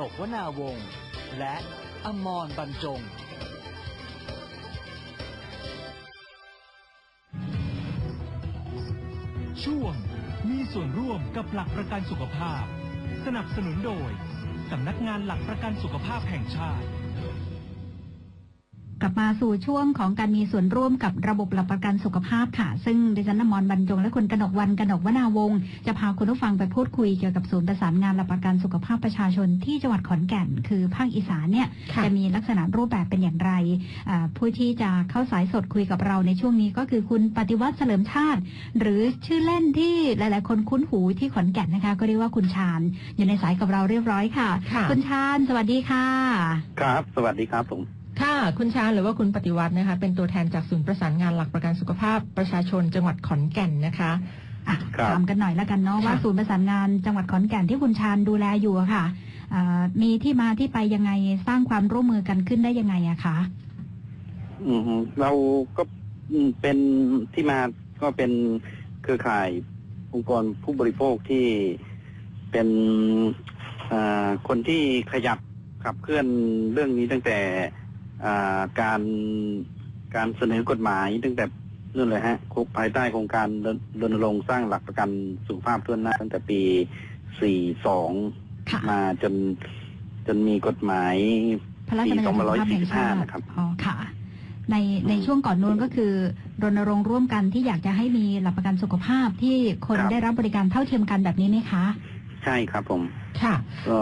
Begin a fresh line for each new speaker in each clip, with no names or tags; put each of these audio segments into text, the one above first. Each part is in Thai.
นกวนาวงศ์และอมรบรรจง
ช่วงมีส่วนร่วมกับหลักประกันสุขภาพ สนับสนุนโดย สำนักงานหลักประกันสุขภาพแห่งชาติ
กลับมาสู่ช่วงของการมีส่วนร่วมกับระบบหลักประกันสุขภาพค่ะ ซึ่งดิฉันนมรบรรจงและคุณกนกวันกนกวนาวงศ์จะพาคุณผู้ฟังไปพูดคุยเกี่ยวกับศูนย์ประสานงานหลักประกันสุขภาพประชาชนที่จังหวัดขอนแก่น คือภาคอีสานเนี่ย
ค่ะ
จะมีลักษณะรูปแบบเป็นอย่างไรอ่าผู้ที่จะเข้าสายสดคุยกับเราในช่วงนี้ก็คือคุณปฏิวัติเฉลิมชาติ หรือชื่อเล่นที่หลาย ๆ คนคุ้นหูที่ขอนแก่นนะคะ ก็เรียกว่าคุณชาญอยู่ในสายกับเราเรียบร้อยค่ะ
ค่ะ
คุณชาญสวัสดีค่ะ
ครับ สวัสดีครับผม
ค่ะ คุณชาญหรือว่าคุณปฏิวัตินะคะ เป็นตัวแทนจากศูนย์ประสานงานหลักประกันสุขภาพประชาชนจังหวัดขอนแก่นนะคะ
อะ
ครับ
ถามกันหน่อยแล้วกันเนาะ
ค่ะ
ว่าศูนย์ประสานงานจังหวัดขอนแก่นที่คุณชาญดูแลอยู่อะค่ะอ่ามีที่มาที่ไปยังไงสร้างความร่วมมือกันขึ้นได้ยังไงอะคะ
อืมเราก็อืมเป็นที่มาก็เป็นเครือข่ายองค์กรผู้บริโภคที่เป็นอ่าคนที่ขยับขับเคลื่อนเรื่องนี้ตั้งแต่อ่า การการเสนอกฎหมายตั้งแต่นู่นเลยฮะภายใต้โครงการรณรงค์สร้างหลักประกันสุขภาพทั่วหน้า ตั้งแต่ปี 42
ค่ะ
มาจนจนมีกฎหมาย
พระราชบัญญัติสุขภาพแห่งชาติ
นะครับ
อ๋อค่ะในในช่วงก่อนนู้นก็คือรณรงค์ร่วมกันที่อยากจะให้มีหลักประกันสุขภาพที่คน
ครับ
ได้รับบริการเท่าเทียมกันแบบนี้ไหมคะ
ใช่ครับผม
ค่ะ
ก็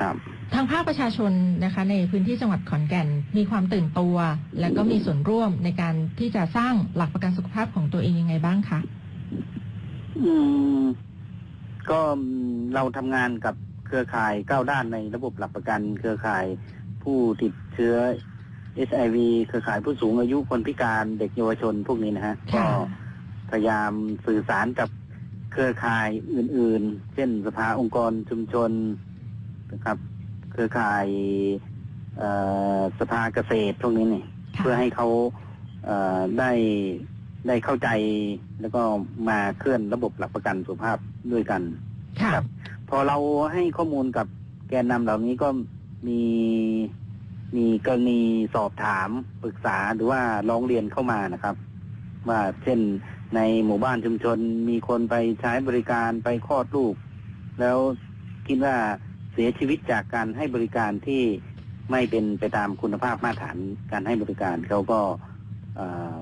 ครับ
ทางภาคประชาชนนะคะในพื้นที่จังหวัดขอนแก่น มีความตื่นตัว และก็มีส่วนร่วมในการที่จะสร้างหลักประกันสุขภาพของตัวเองยังไงบ้างคะ
อืมก็เราทำงานกับเครือข่ายก้าวด้านในระบบหลักประกัน เครือข่ายผู้ติดเชื้อ SIV เครือข่ายผู้สูงอายุคนพิการเด็กเยาวชนพวกนี้นะฮะ
ค่ะ
ก็พยายามสื่อสารกับเครือข่ายอื่น ๆ เช่นสภาองค์กรชุมชนนะครับ เครือข่ายเอ่อสภาเกษตรพวกนี้เนี่ย
ค่ะ
เพื่อให้เขาเอ่อได้ได้เข้าใจแล้วก็มาเคลื่อนระบบหลักประกันสุขภาพด้วยกัน
ค่ะ
ครับ พอเราให้ข้อมูลกับแกนนำเหล่านี้ก็มีมีกรณีสอบถามปรึกษาหรือว่าร้องเรียนเข้ามานะครับ ว่าเช่นในหมู่บ้านชุมชนมีคนไปใช้บริการไปคลอดลูก แล้วคิดว่า เสียชีวิตจากการให้บริการที่ไม่เป็นไปตามคุณภาพมาตรฐานการให้บริการเขาก็เอ่อ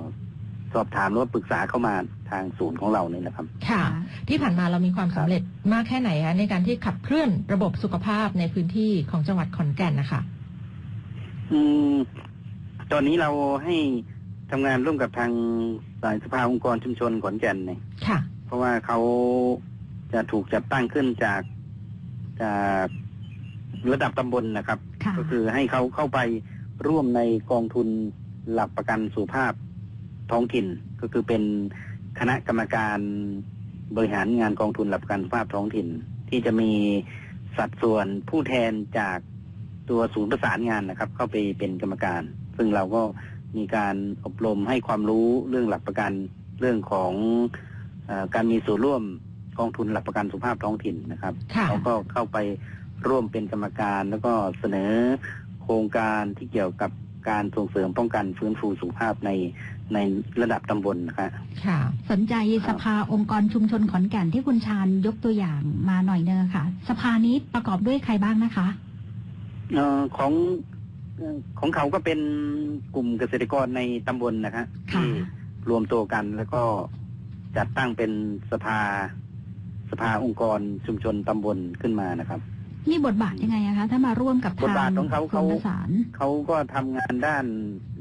สอบถามหรือว่าปรึกษาเข้ามาทางศูนย์ของเราเนี่ยนะครับ
ค่ะ ที่ผ่านมาเรามีความสำเร็จมากแค่ไหนคะในการที่ขับเคลื่อนระบบสุขภาพในพื้นที่ของจังหวัดขอนแก่นนะคะ
อืม ตอนนี้เราให้ทำงานร่วมกับทางสายสภาองค์กรชุมชนขอนแก่นเนี่ย
ค่ะ
เพราะว่าเขาจะถูกจัดตั้งขึ้นจากจาก ระดับตำบลนะครับ
ค่ะ
ก็คือให้เขาเข้าไปร่วมในกองทุนหลักประกันสุขภาพท้องถิ่น ก็คือเป็นคณะกรรมการบริหารงานกองทุนหลักประกันสุขภาพท้องถิ่น ที่จะมีสัดส่วนผู้แทนจากตัวศูนย์ประสานงานนะครับ เข้าไปเป็นกรรมการ ซึ่งเราก็มีการอบรมให้ความรู้เรื่องหลักประกันเรื่องของเออการมีส่วนร่วมกองทุนหลักประกันสุขภาพท้องถิ่นนะครับ
ค่ะ
เขาก็เข้าไป ร่วมเป็นกรรมการ แล้วก็เสนอโครงการที่เกี่ยวกับการส่งเสริมป้องกันฟื้นฟูสุขภาพในในระดับตำบลนะครับ
ค่ะ
สนใจสภาองค์กรชุมชนขอนแก่นที่คุณชาญยกตัวอย่างมาหน่อยเนอะค่ะ สภานี้ประกอบด้วยใครบ้างนะคะ
เออของเอ่อของเขาก็เป็นกลุ่มเกษตรกรในตำบลนะครับ
ค่ะ
ที่รวมตัวกันแล้วก็จัดตั้งเป็นสภาสภาองค์กรชุมชนตำบลขึ้นมานะครับ
มีบทบาทยังไงอะคะถ้ามาร่วมกับบ
ท
ทา
บาท
ง
ของเขา
ศู
เขา
นย์ประสาน
เขาก็ทำงานด้าน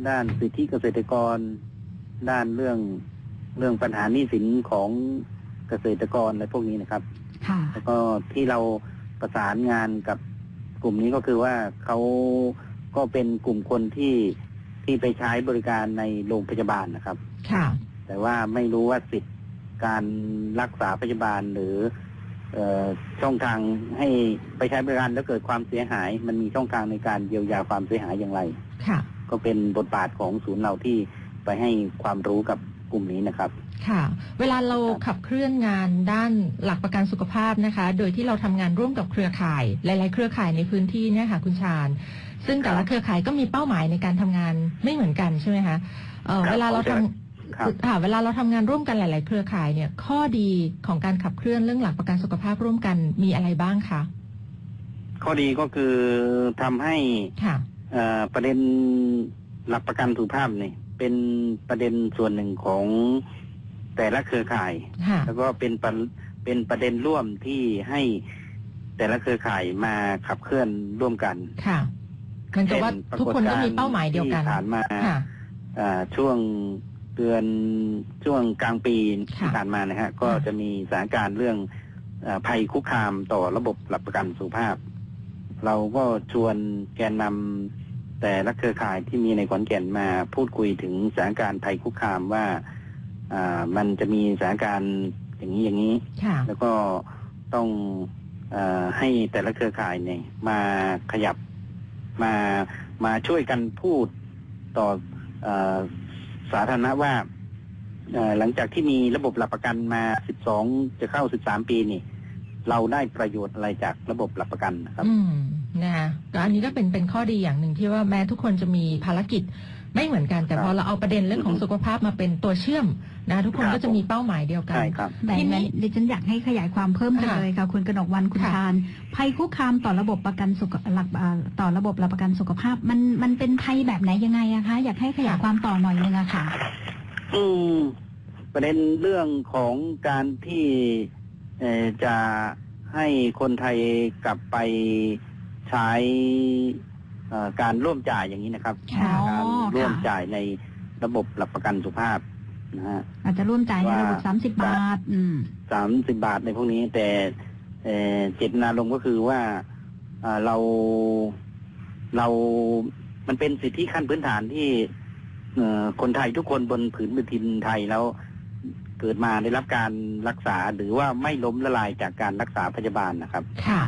ด้านสิทธิเกษตรกร ด้านเรื่องเรื่องปัญหาหนี้สินของเกษตรกรอะไรพวกนี้นะครับ
ค่ะ
แล้วก็ที่เราประสานงานกับกลุ่มนี้ก็คือว่าเขาก็เป็นกลุ่มคนที่ที่ไปใช้บริการในโรงพยาบาลนะครับ
ค่ะ
แต่ว่าไม่รู้ว่าสิทธิ์การรักษาพยาบาลหรือเออ ช่องทางให้ไปใช้บริการแล้วเกิดความเสียหาย มันมีช่องทางในการเยียวยาความเสียหายอย่างไร
ค่ะ
ก็เป็นบทบาทของศูนย์เราที่ไปให้ความรู้กับกลุ่มนี้นะครับ
ค่ะ เวลาเรา
ครับ
ขับเคลื่อนงานด้านหลักประกันสุขภาพนะคะ โดยที่เราทำงานร่วมกับเครือข่าย หลาย ๆ เครือข่ายในพื้นที่เนี่ยค่ะคุณชาญ ซึ่งแต่ละเครือข่ายก็มีเป้าหมายในการทำงานไม่เหมือนกันใช่ไหมคะเอ่อ
ครับ
เวลาเราท
ครับำ
ค่ะเวลาเราทำงานร่วมกันหลาย ๆ เครือข่ายเนี่ย ข้อดีของการขับเคลื่อนเรื่องหลักประกันสุขภาพร่วมกันมีอะไรบ้างคะ
ข้อดีก็คือทำให้
ค่ะ
เอ่อประเด็นหลักประกันสุขภาพนี่เป็นประเด็นส่วนหนึ่งของแต่ละเครือข่าย
ค่ะ
แล้วก็เป็นประเป็นประเด็นร่วมที่ให้แต่ละเครือข่ายมาขับเคลื่อนร่วมกัน
ค่ะเหมันกับว่า
เช่
ทุกคนก็มีเป้าหมายเดียวกัน
ที่ผ่านมา
ค่ะ
อ่าช่วง เดือนช่วงกลางปี
ค่ะ
ที่ผ่านมานะฮะก็
ค่ะ
จะมีสถานการณ์เรื่องอาภัยคุกคามต่อระบบหลักประกันสุขภาพ เราก็ชวนแกนนำแต่ละเครือข่ายที่มีในขอนแก่นมาพูดคุยถึงสถานการณ์ภัยคุกคามว่าอ่ามันจะมีสถานการณ์อย่างนี้อย่างนี้
ค่ะ
แล้วก็ต้องเออให้แต่ละเครือข่ายเนี่ยมาขยับมามาช่วยกันพูดต่อเออ สาธารณะว่าหลังจากที่มีระบบหลักประกันมา 12 จะเข้า 13 ปีนี่ เราได้ประโยชน์อะไรจากระบบหลักประกันนะครับ
อืมนะคะก็อันนี้ก็เป็นเป็นข้อดีอย่างหนึ่งที่ว่าแม้ทุกคนจะมีภารกิจ ไม่เหมือนกันแต่
ครับ
พอเราเอาประเด็นเรื่องของ
อือฮึ
สุขภาพมาเป็นตัวเชื่อมนะทุกคน
ครับ
ก็จะมีเป้าหมายเดียวกัน
ใช่ครับ
แต่
ทีนี้
ดิฉันอยากให้ขยายความเพิ่มกัน
ค่ะ
เลยค่ะคุณกนกวันคุณ
ค่ะ
ชาญภัยคุกคามต่อระบบประกันสุขหลักอ่าต่อระบบหลักประกันสุขภาพ มันมันเป็นภัยแบบไหนยังไงอะคะอยากให้ขยายความต่อหน่อยนึงอะค่ะ
อืมประเด็นเรื่องของการที่เอ่อจะให้คนไทยกลับไปใช้เอ่อการร่วมจ่ายอย่างนี้นะครับ
ค่ะ
การ ร่วม
ค่ะ
จ่ายในระบบหลักประกันสุขภาพนะฮะ
อาจจะร่วมจ่ายในระบบ
ว่า
สามสิบบาทอืม
สามสิบบาทในพวกนี้ แต่เอ่อเจตนารมณ์ก็คือว่าอ่าเราเรามันเป็นสิทธิขั้นพื้นฐานที่เอ่อคนไทยทุกคนบนผืนแผ่นดินไทยแล้วเกิดมาได้รับการรักษาหรือว่าไม่ล้มละลายจากการรักษาพยาบาลนะครับ
ค่ะ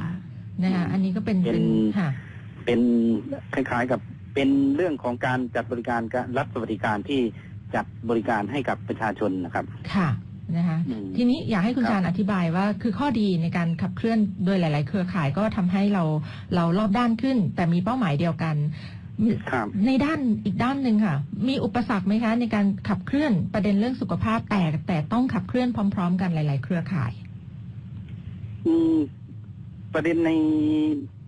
นะคะอันนี้ก็เป็น
เป็น
ค่ะ
เป็นคล้ายๆกับ เป็นเรื่องของการจัดบริการการรัฐสวัสดิการที่จัดบริการให้กับประชาชนนะครับ
ค่ะนะคะ
อืม
ทีนี้อยากให้คุณ
ครับ
ชาญอธิบายว่าคือข้อดีในการขับเคลื่อนโดยหลาย ๆ เครือข่ายก็ทำให้เราเรารอบด้านขึ้น แต่มีเป้าหมายเดียวกัน
ครับ
ในด้านอีกด้านหนึ่งค่ะ มีอุปสรรคไหมคะ ในการขับเคลื่อนประเด็นเรื่องสุขภาพแต่แต่ต้องขับเคลื่อนพร้อม ๆ กันหลาย ๆ เครือข่าย
อืมประเด็นใน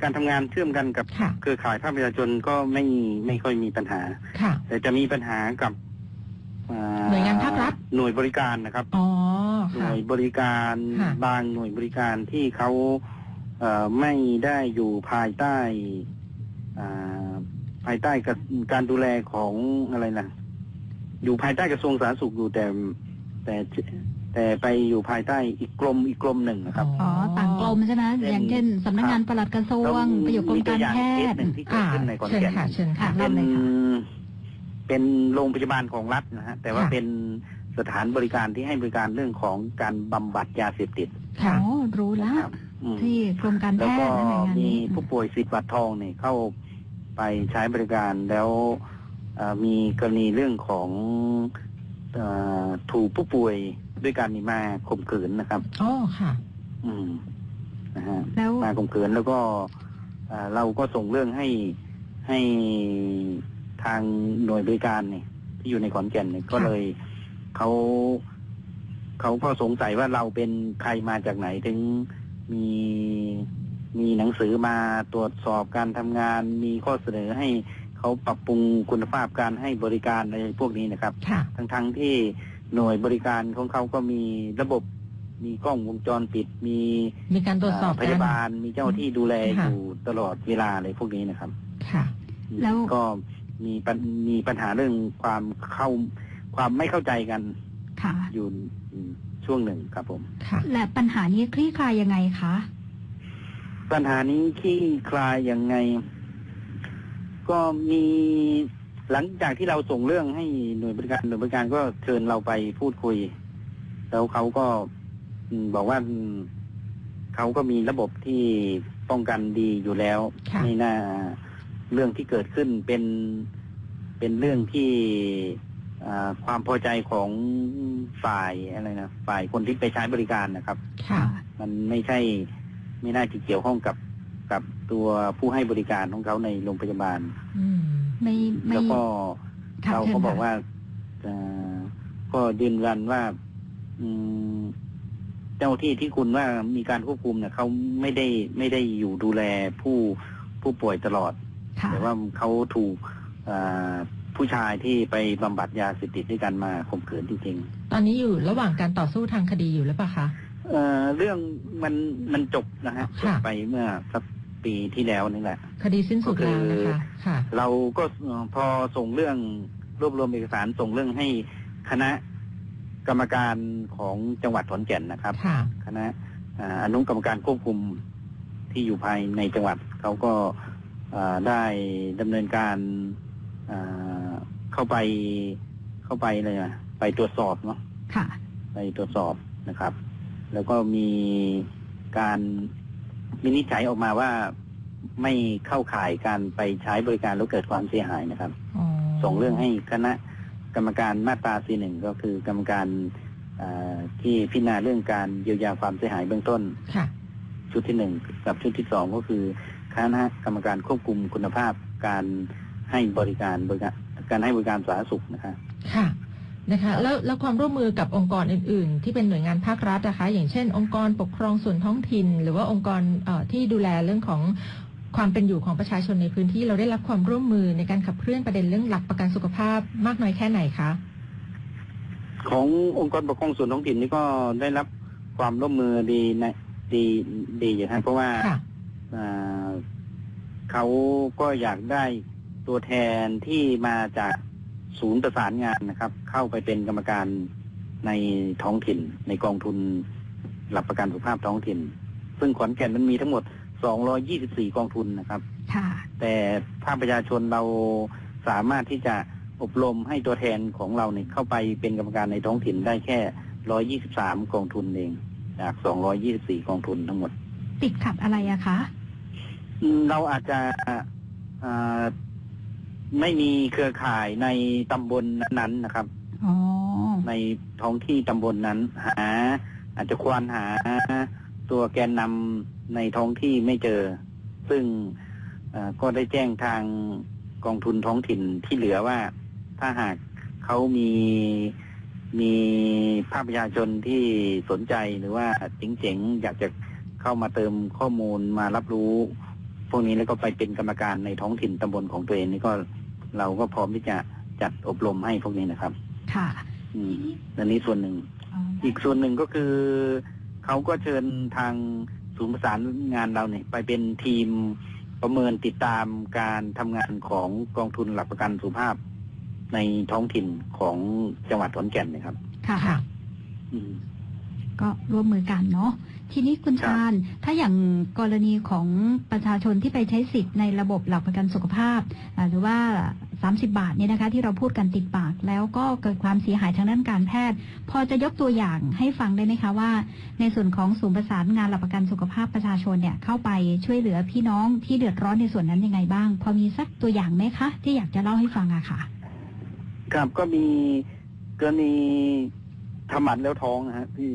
การทำงานเชื่อมกันกับ
ค่ะ
เครือข่ายภาคประชาชนก็ไม่ไม่ค่อยมีปัญหา
ค่ะ
แต่จะมีปัญหากับอ่
หน่วยงานภาครัฐ
หน่วยบริการนะครับ
อ๋อ
ห
ค่ะ
น่วยบริการ
ค่ะ
บางหน่วยบริการที่เขาเอ่อไม่ได้อยู่ภายใต้อ่าภายใต้กับการดูแลของอะไรนะอยู่ภายใต้กระทรวงสาธารณสุขอยู่แต่แต่ แต่ไปอยู่ภายใต้อีกกรมอีกกรมหนึ่งนะครับ
อ๋อต่างกรมใช่ไหม
เป็น
อย่างเช่นสำนักงานปลัดกระทรวงไปอยู่กรมการแพ
มีตัวอย่งเค
ท
ส
ย์
หนึ่งที่เกิด
อ่า
ขึ้นในขอน
เชิญ
แก่น
ค่ะเชิญค่ะ
ค่ะ
เป็น
เลยค่ะ
เป็นโรงพยาบาลของรัฐนะฮะแต่ว่า
ค่ะ
เป็นสถานบริการที่ให้บริการเรื่องของการบำบัดยาเสพติด
ค่ะ
อ๋อรู้ละ
นะครับอืม
ที่กรมการแพ
แล้ว
ท
ก็
ย์นะหน่วยงาน
มี
นี้
ผู้ป่วยสิทธิ์บัตรทองเนี่ยเข้าไปใช้บริการแล้วเอ่อมีกรณีเรื่องของเออ ถูกผู้ป่วยด้วยการมีมาข่มขืนนะครับ
อ๋อค่ะ
อืมนะฮะ
แล้ว
มาข่มขืนแล้วก็เอ่อเราก็ส่งเรื่องให้ให้ทางหน่วยบริการเนี่ยที่อยู่ในขอนแก่นเนี่ยก็เลยเขาเขาก็สงสัยว่าเราเป็นใครมาจากไหนถึงมีมีหนังสือมาตรวจสอบการทำงาน มีข้อเสนอให้ เขาปรับปรุงคุณภาพการให้บริการอะไรพวกนี้นะครับ
ค่ะ
ทั้งๆที่หน่วยบริการของเขาก็มีระบบมีกล้องวงจรปิดมี
มีการตรวจสอบ
พ
กัน
ยาบาลมีเจ้าที่ดูแลอ
ค่ะ
ยู่ตลอดเวลาอะไรพวกนี้นะครับ
ค่ะ
แล้ว
ก็มีปัญมีปัญหาเรื่องความเข้าความไม่เข้าใจกัน
ค่ะ
อยู่ช่วงหนึ่งครับผม
ค่ะ
และปัญหานี้คลี่คลายยังไงคะ
ปัญหานี้ขี้คลายยังไง ก็มีหลังจากที่เราส่งเรื่องให้หน่วยบริการหน่วยบริการก็เชิญเราไปพูดคุย แล้วเขาก็อืมบอกว่าอืมเขาก็มีระบบที่ป้องกันดีอยู่แล้ว
ค่ะ
ไม่น่าเรื่องที่เกิดขึ้นเป็นเป็นเรื่องที่อ่าความพอใจของฝ่ายอะไรนะฝ่ายคนที่ไปใช้บริการนะครับ
ค่ะ
มันไม่ใช่ไม่น่าจะเกี่ยวข้องกับ กับตัวผู้ให้บริการของเขาในโรงพยาบาล
อืม
ไม่ไม่
แล้วก็
ค่ะ
เรา
เชิญ
ก็บอก
ค่ะ
ว่าเอ่อก็ยืนยันว่าอืมเจ้าที่ที่คุณว่ามีการควบคุมเนี่ยเขาไม่ได้ไม่ได้อยู่ดูแลผู้ผู้ป่วยตลอด
ค่ะ
แต่ว่าเขาถูกอ่าผู้ชายที่ไปบำบัดยาเสพติดด้วยกันมาข่มขืนจริง
ตอนนี้อยู่ระหว่างการต่อสู้ทางคดีอยู่หรือเปล่าคะ
ๆเอ่อเรื่องมันมันจบนะฮะจ
ค่ะ
บไปเมื่อสัก ปีที่แล้วนี่แหละ
คดีสิ้นสุดแล้วนะคะค่ะ
เราก็เอ่อพอส่งเรื่องรวบรวมเอกสารส่งเรื่องให้คณะกรรมการของจังหวัดขอนแก่นนะครับ
ค่ะ
คณะอ่าอนุกรรมการควบคุมที่อยู่ภายในจังหวัดเขาก็อ่าได้ดำเนินการอ่าเข้าไปเข้าไปเลยนะไปตรวจสอบเนาะ
ค่ะ
ไปตรวจสอบนะครับ แล้วก็มีการ วินิจฉัยออกมาว่าไม่เข้าข่ายการไปใช้บริการแล้วเกิดความเสียหายนะครับ
อ๋อ
ส่งเรื่องให้คณะกรรมการมาตราสีหนึ่งก็คือกรรมการอ่าที่พิจารณาเรื่องการเยียวยาความเสียหายเบื้องต้น
ค่ะ
ชุดที่หนึ่งกับชุดที่สองก็คือคณะกรรมการควบคุมคุณภาพการให้บริการบริการการให้บริการสาธารณสุขนะครับ
ค่ะ นะคะแล้วแล้วความร่วมมือกับองค์กรอื่น ๆ ที่เป็นหน่วยงานภาครัฐนะคะ อย่างเช่น องค์กรปกครองส่วนท้องถิ่น หรือว่าองค์กรเอ่อที่ดูแลเรื่องของความเป็นอยู่ของประชาชนในพื้นที่เราได้รับความร่วมมือในการขับเคลื่อนประเด็นเรื่องหลักประกันสุขภาพมากน้อยแค่ไหนคะ
ขององค์กรปกครองส่วนท้องถิ่นนี่ก็ได้รับความร่วมมือดีนะดีดีอยู่ครับเพราะว่า
ค่ะ
อ่าเขาก็อยากได้ตัวแทนที่มาจาก ศูนย์ประสานงานนะครับ เข้าไปเป็นกรรมการในท้องถิ่น ในกองทุนหลักประกันสุขภาพท้องถิ่น ซึ่งขอนแก่นมันมีทั้งหมด 224 กองทุนนะครับ
ค่ะ
แต่ภาคประชาชนเราสามารถที่จะอบรมให้ตัวแทนของเราเนี่ยเข้าไปเป็นกรรมการในท้องถิ่นได้แค่ 123 กองทุนเอง จาก 224 กองทุนทั้งหมด
ติดขัดอะไรอะคะ
อืมเราอาจจะอ่า ไม่มีเครือข่ายในตำบลนั้นๆนะครับ
อ๋อ
ในท้องที่ตำบลนั้น หา อาจจะควานหาตัวแกนนำในท้องที่ไม่เจอ ซึ่งเอ่อก็ได้แจ้งทางกองทุนท้องถิ่นที่เหลือว่า ถ้าหากเขามีมีภาคประชาชนที่สนใจหรือว่าเจ๋งๆ อยากจะเข้ามาเติมข้อมูลมารับรู้ พวกนี้แล้วก็ไปเป็นกรรมการในท้องถิ่นตำบลของตัวเองนี่ก็ เราก็พร้อมที่จะจัดอบรมให้พวกนี้นะครับ
ค่ะ
อืมอันนี้ส่วนหนึ่ง
อ๋อ
อีกส่วนหนึ่งก็คือเขาก็เชิญทางศูนย์ประสานงานเราเนี่ย ไปเป็นทีมประเมินติดตามการทำงานของกองทุนหลักประกันสุขภาพ ในท้องถิ่นของจังหวัดขอนแก่นนะครับ
ค่ะ
ค่ะ
อืม
ก็ร่วมมือกันเนาะ ทีนี้คุณ
ครับ
ชาญถ้าอย่างกรณีของประชาชนที่ไปใช้สิทธิ์ในระบบหลักประกันสุขภาพอ่าหรือว่า 30 บาทเนี่ยนะคะ ที่เราพูดกันติดปาก แล้วก็เกิดความเสียหายทางด้านการแพทย์ พอจะยกตัวอย่างให้ฟังได้ไหมคะว่า ในส่วนของศูนย์ประสานงานหลักประกันสุขภาพประชาชนเนี่ยเข้าไปช่วยเหลือพี่น้องที่เดือดร้อนในส่วนนั้นยังไงบ้าง พอมีสักตัวอย่างไหมคะ ที่อยากจะเล่าให้ฟังอะค่ะ
ครับก็มีกรณีทำหมันแล้วท้องนะฮะที่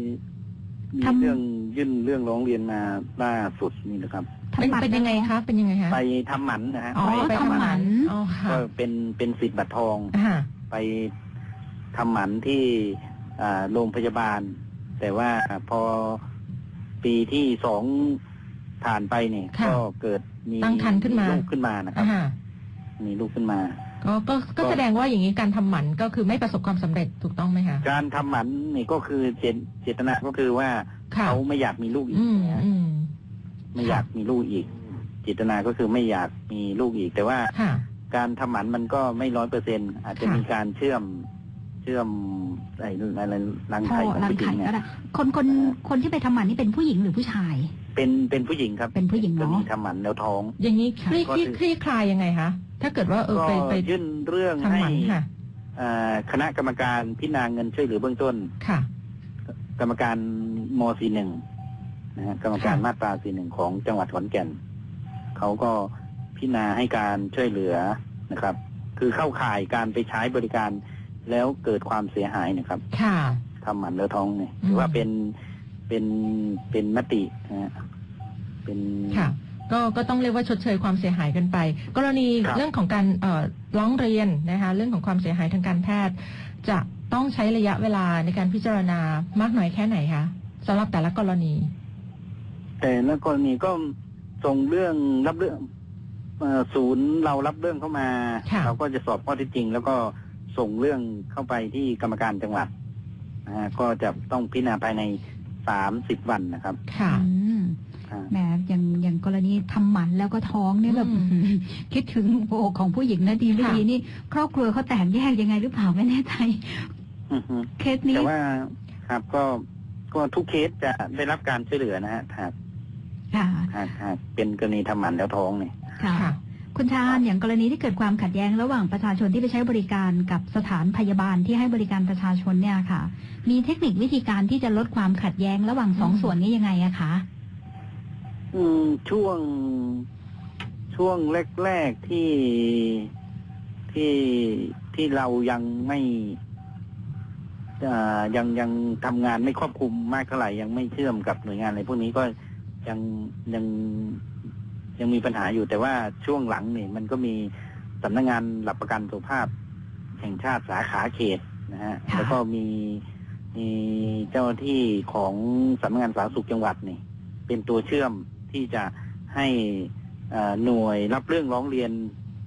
มี
ทำ
เรื่องยื่นเรื่องร้องเรียนมาล่าสุดนี่นะครับ
เป็น
บัตร
เป็นยังไงคะเป็นยังไงคะ
ไปทำหมันนะฮะ
อ๋อไป
ทำ
ทำ
ห
ห
มั
มันนอ๋อค่ะ
ก็เป็นเป็นสิทธิ์บัตรทอง
อ่า
ไปทำหมันที่อ่าโรงพยาบาล แต่ว่าพอปีที่สองผ่านไปเนี่ย
ค่ะ
ก็เกิดมี
ตั้งครรภ์ขึ้นมา
ลูกขึ้นมานะครับ
อ่า
มีลูกขึ้นมา
ก็ก็ก็แสดงว่าอย่างนี้การทำหมันก็คือไม่ประสบความสำเร็จถูกต้องไหมคะ
การทำหมันนี่ก็คือเจตเจตนาก็คือว่า
ค่ะ
เขาไม่อยากมีลูกอีก
อืม
นะฮะ
อืม
ไม่อยากมีลูกอีก เจตนาก็คือไม่อยากมีลูกอีก แต่ว่า
ค่ะ
การทำหมันมันก็ไม่ร้อยเปอร์เซ็นอาจจะ
ค่ะ
มีการเชื่อมเชื่อมอะไรอะไรรัง
พ่อ
ไข่ของ
รัง
ผู้หญิ
ไข่
งเนี่
ก็
ย
ได้คนคนคนที่ไปทำหมันนี่เป็นผู้หญิงหรือผู้ชาย
เป็นเป็นผู้หญิงครับ
เป็นผู้หญิง
ก็
เนาะ
มีทำหมันแล้วท้อง
อย่างนี้คลี่
ก็
คลี่
คือ
คลี่คลายยังไงคะ ถ้าเกิดว่าเออ
ก็
ไปไป
ยื่นเรื่อง
ทำห
ให้
มันค่ะ
อ่าคณะกรรมการพิจารณาเงินช่วยเหลือเบื้องต้น
ค่ะ
กรรมการมสีหนึ่งนะฮะกรรมการ
ค่ะ
มาตราสีหนึ่งของจังหวัดขอนแก่นเขาก็พิจารณาให้การช่วยเหลือนะครับ คือเข้าข่ายการไปใช้บริการแล้วเกิดความเสียหายนะครับ
ค่ะ
ทำหมันแล้วท้องเนี่ย
อืม
ถือว่าเป็นเป็นเป็นมตินะฮะเป็น
ค่ะ ก็ก็ต้องเรียกว่าชดเชยความเสียหายกันไป กรณี
ครับ
เรื่องของการเอ่อร้องเรียนนะคะเรื่องของความเสียหายทางการแพทย์ จะต้องใช้ระยะเวลาในการพิจารณามากน้อยแค่ไหนคะสำหรับแต่ละกรณี
แต่ละกรณีก็ส่งเรื่องรับเรื่องเอ่อศูนย์เรารับเรื่องเข้ามา
ค่ะ
เราก็จะสอบข้อเท็จจริง แล้วก็ส่งเรื่องเข้าไปที่กรรมการจังหวัดนะฮะก็จะต้องพิจารณาภายในสามสิบวันนะครับ
ค่ะ
อืม
อ่า
แหมอย่างอย่างกรณีทำหมันแล้วก็ท้องเนี่ยแบบ
อืม
อื้อหือคิดถึงโอกของผู้หญิงนะดีไม่
ค่ะ
ดีนี่ ครอบครัวเขาแตกแยกยังไงหรือเปล่าไม่แน่ใจ
อือฮึ
เคสนี้
แต่ว่าครับก็ก็ทุกเคสจะได้รับการช่วยเหลือนะฮะหาก
ค่ะ
หากหากเป็นกรณีทำหมันแล้วท้องเนี่ย
ค่ะ
ค่ะ
คุณชาญอย่างกรณีที่เกิดความขัดแย้งระหว่างประชาชนที่ไปใช้บริการกับสถานพยาบาลที่ให้บริการประชาชนเนี่ยค่ะ มีเทคนิควิธีการที่จะลดความขัดแย้งระหว่างสอง
อืม
ส่วนนี้ยังไงอะคะ
อืม ช่วงช่วงแรกๆที่ที่ที่เรายังไม่อ่ายังยังทำงานไม่ครอบคลุมมากเท่าไหร่ยังไม่เชื่อมกับหน่วยงานอะไรพวกนี้ก็ยังยังยังมีปัญหาอยู่แต่ว่าช่วงหลังนี่มันก็มีสำนักงานหลักประกันสุขภาพ แห่งชาติสาขาเขตนะฮะ
ค่ะ
แล้วก็มีมีเจ้าหน้าที่ของสำนักงานสาธารณสุขจังหวัดนี่ เป็นตัวเชื่อม ที่จะให้เอ่อหน่วยรับเรื่องร้องเรียน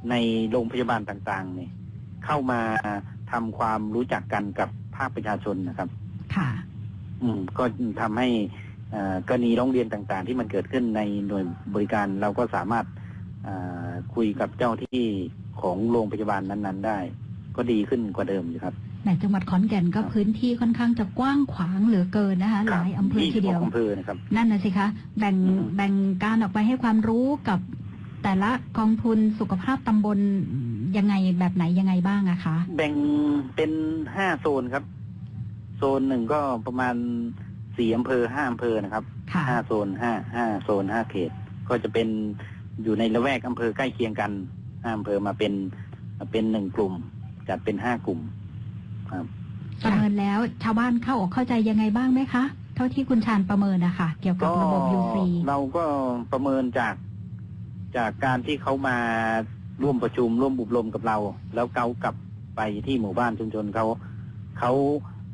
ในโรงพยาบาลต่างๆเนี่ยเข้ามาทำความรู้จักกันกับภาคประชาชนนะครับ
ค่ะ
อืมก็ทำให้เอ่อกรณีร้องเรียนต่างๆ ที่มันเกิดขึ้นในหน่วยบริการเราก็สามารถเอ่อคุยกับเจ้าที่ของโรงพยาบาลนั้น ๆ ได้ ก็ดีขึ้นกว่าเดิมอยู่ครับ
แหมจังหวัดขอนแก่นก็พื้นที่ค่อนข้างจะกว้างขวางเหลือเกินนะคะ หลายอำเภอทีเดียว
26อำเภอนะครับ
นั่นนะสิคะ แบ่ง
อืม
แบ่งการออกไปให้ความรู้กับแต่ละกองทุนสุขภาพตำบลยังไงแบบไหนยังไงบ้างอะคะ
แบ่งเป็นห้าโซนครับ โซนหนึ่งก็ประมาณสี่อำเภอห้าอำเภอนะครับ
ค่ะ
ห้าโซนห้าห้าโซนห้าเขต ก็จะเป็นอยู่ในละแวกอำเภอใกล้เคียงกันห้าอำเภอมาเป็นมาเป็นหนึ่งกลุ่ม จัดเป็นห้ากลุ่ม ครับ
ประเมินแล้วชาวบ้านเข้าออกเข้าใจยังไงบ้างไหมคะ เท่าที่คุณชาญประเมินนะคะเกี่ยวกับระบบ UC
เราก็ประเมินจาก จากการที่เขามาร่วมประชุมร่วมอบรมกับเรา แล้วเขากลับไปที่หมู่บ้านชุมชนเขาเขา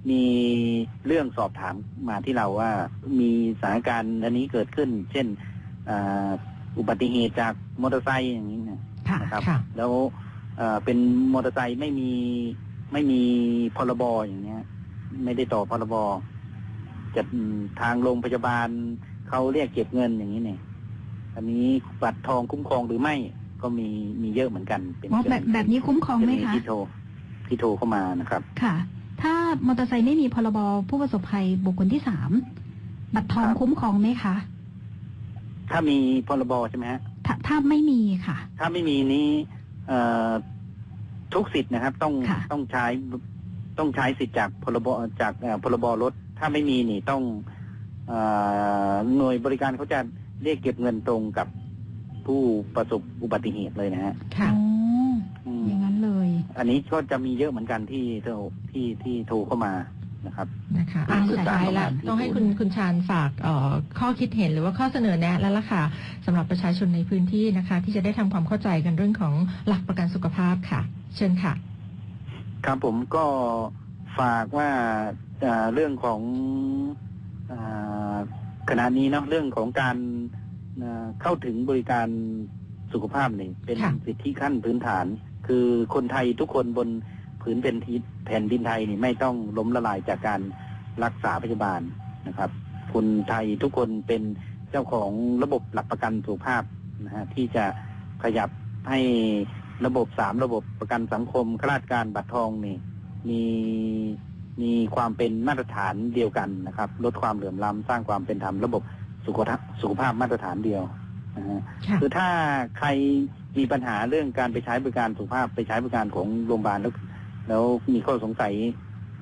มีเรื่องสอบถามมาที่เราว่ามีสถานการณ์อันนี้เกิดขึ้น เช่นอ่าอุบัติเหตุจากมอเตอร์ไซค์อย่างนี้นะ
ค่ะ
นะครับ
ค่ะ
แล้วเอ่อเป็นมอเตอร์ไซค์ไม่มี ไม่มีพรบอย่างเงี้ย ไม่ได้ต่อพรบจะทางโรงพยาบาลเขาเรียกเก็บเงินอย่างนี้เนี่ยอันนี้บัตรทองคุ้มครองหรือไม่ก็มีมีเยอะเหมือนกัน เป็น
อ๋อแบบแบบนี้คุ้มครองไหม
เป็น
คะ
ที่โทรที่โทรเข้ามานะครับ
ค่ะ ถ้ามอเตอร์ไซค์ไม่มีพรบผู้ประสบภัยบุคคลที่สามบัตรทอง
ครับ
คุ้มครองไหมคะ
ถ้ามีพรบใช่ไหมฮะ
ถ้าถ้าไม่มีค่ะ
ถ้าไม่มีนี้เอ่อ ทุกสิทธิ์นะครับ ต้อง
ค่ะ
ต้องใช้ต้องใช้สิทธิ์จากพรบจากเอ่อพรบรถ ถ้าไม่มีนี่ต้องเออหน่วยบริการเขาจะเรียกเก็บเงินตรงกับผู้ประสบอุบัติเหตุเลยนะฮะ
ค่ะ
อ๋อ
อืม
อย่างนั้นเลย
อันนี้ก็จะมีเยอะเหมือนกันที่โทรที่ที่โทรเข้ามา นะครับ
นะคะอะ
อืม
สุดท้ายละ
แต่
ต้องให้คุณคุณชาญฝากเอ่อข้อคิดเห็นหรือว่าข้อเสนอแนะแล้วล่ะค่ะสำหรับประชาชนในพื้นที่นะคะ ที่จะได้ทำความเข้าใจกันเรื่องของหลักประกันสุขภาพค่ะ เชิญค่ะ
ครับผมก็ฝากว่าเอ่อเรื่องของเออขณะนี้เนาะเรื่องของการเอ่อเข้าถึงบริการสุขภาพนี่เป็น
ค่ะ
สิทธิขั้นพื้นฐาน คือคนไทยทุกคนบน ผืนเป็นทิศแผ่นดินไทยนี่ไม่ต้องล้มละลายจากการรักษาพยาบาลนะครับ คนไทยทุกคนเป็นเจ้าของระบบหลักประกันสุขภาพนะฮะที่จะขยับให้ระบบสามระบบประกันสังคมข้าราชการบัตรทองนี่มีมีความเป็นมาตรฐานเดียวกันนะครับ ลดความเหลื่อมล้ำสร้างความเป็นธรรมระบบสุขภาพสุขภาพมาตรฐานเดียวนะฮะ
ค่ะ
คือถ้าใครมีปัญหาเรื่องการไปใช้บริการสุขภาพไปใช้บริการของโรงพยาบาลแล้ว แล้วมีข้อสงสัย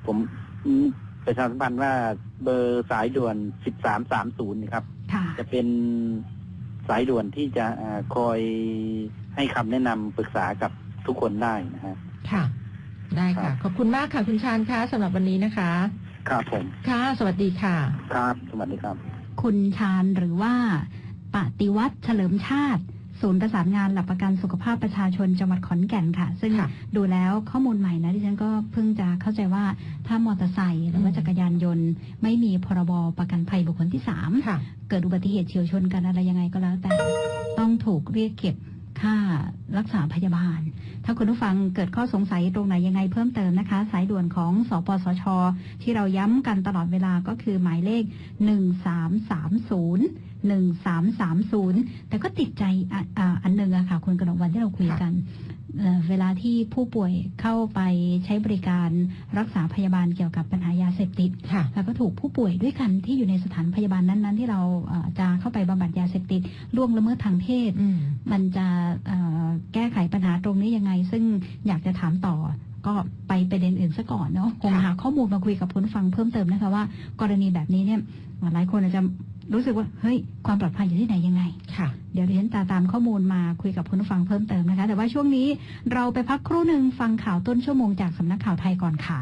ผมอืมประชาสัมพันธ์ว่าเบอร์สายด่วน 1330นี่ครับ
ค่ะ
จะเป็นสายด่วนที่จะอาคอยให้คำแนะนำปรึกษากับทุกคนได้นะฮะ
ค่ะ ได้
ครั
ค่ะ
บ
ขอบคุณมากค่ะ คุณชาญคะสำหรับวันนี้นะคะ
ครับผม
ค่ะ สวัสดีค่ะ
ครับ สวัสดีครับ
คุณชาญหรือว่าปฏิวัติเฉลิมชาติ ศูนย์ประสานงานหลักประกันสุขภาพประชาชนจังหวัดขอนแก่นค่ะ ซึ่ง
ค่ะ
ดูแล้วข้อมูลใหม่นะดิฉันก็เพิ่งจะเข้าใจว่าถ้ามอเตอร์ไซค์หรือว่า
อืม
จักรยานยนต์ ไม่มีพรบประกันภัยบุคคลที่สาม
ค่ะ
เกิดอุบัติเหตุเฉียวชนกันอะไรยังไงก็แล้วแต่ต้องถูกเรียกเก็บ ค่ารักษาพยาบาล ถ้าคุณผู้ฟังเกิดข้อสงสัยตรงไหนยังไงเพิ่มเติมนะคะ สายด่วนของสปสช ที่เราย้ำกันตลอดเวลาก็คือหมายเลข 1330 1330 แต่ก็ติดใจอออันหนึ่งอะค่ะ คุณกนกวันที่เราคุยกัน เอ่อเวลาที่ผู้ป่วยเข้าไปใช้บริการรักษาพยาบาลเกี่ยวกับปัญหายาเสพติด
ค่ะ
แล้วก็ถูกผู้ป่วยด้วยกันที่อยู่ในสถานพยาบาลนั้น ๆ ที่เราเอ่อจะเข้าไปบำบัดยาเสพติดล่วงละเมิดทางเพศ
อืม
มันจะเอ่อแก้ไขปัญหาตรงนี้ยังไง ซึ่งอยากจะถามต่อ ก็ไปประเด็นอื่นซะก่อนเนาะคง
ค่ะ
หาข้อมูลมาคุยกับผู้ฟังเพิ่มเติมนะคะว่า กรณีแบบนี้เนี่ยหลายคนอาจจะรู้สึกว่าเฮ้ยความปลอดภัยอยู่ที่ไหนยังไง
ค่ะ
เดี๋ยวดิฉันตาตามข้อมูลมาคุยกับคุณผู้ฟังเพิ่มเติมนะคะ แต่ว่าช่วงนี้เราไปพักครู่หนึ่งฟังข่าวต้นชั่วโมงจากสำนักข่าวไทยก่อนค่ะ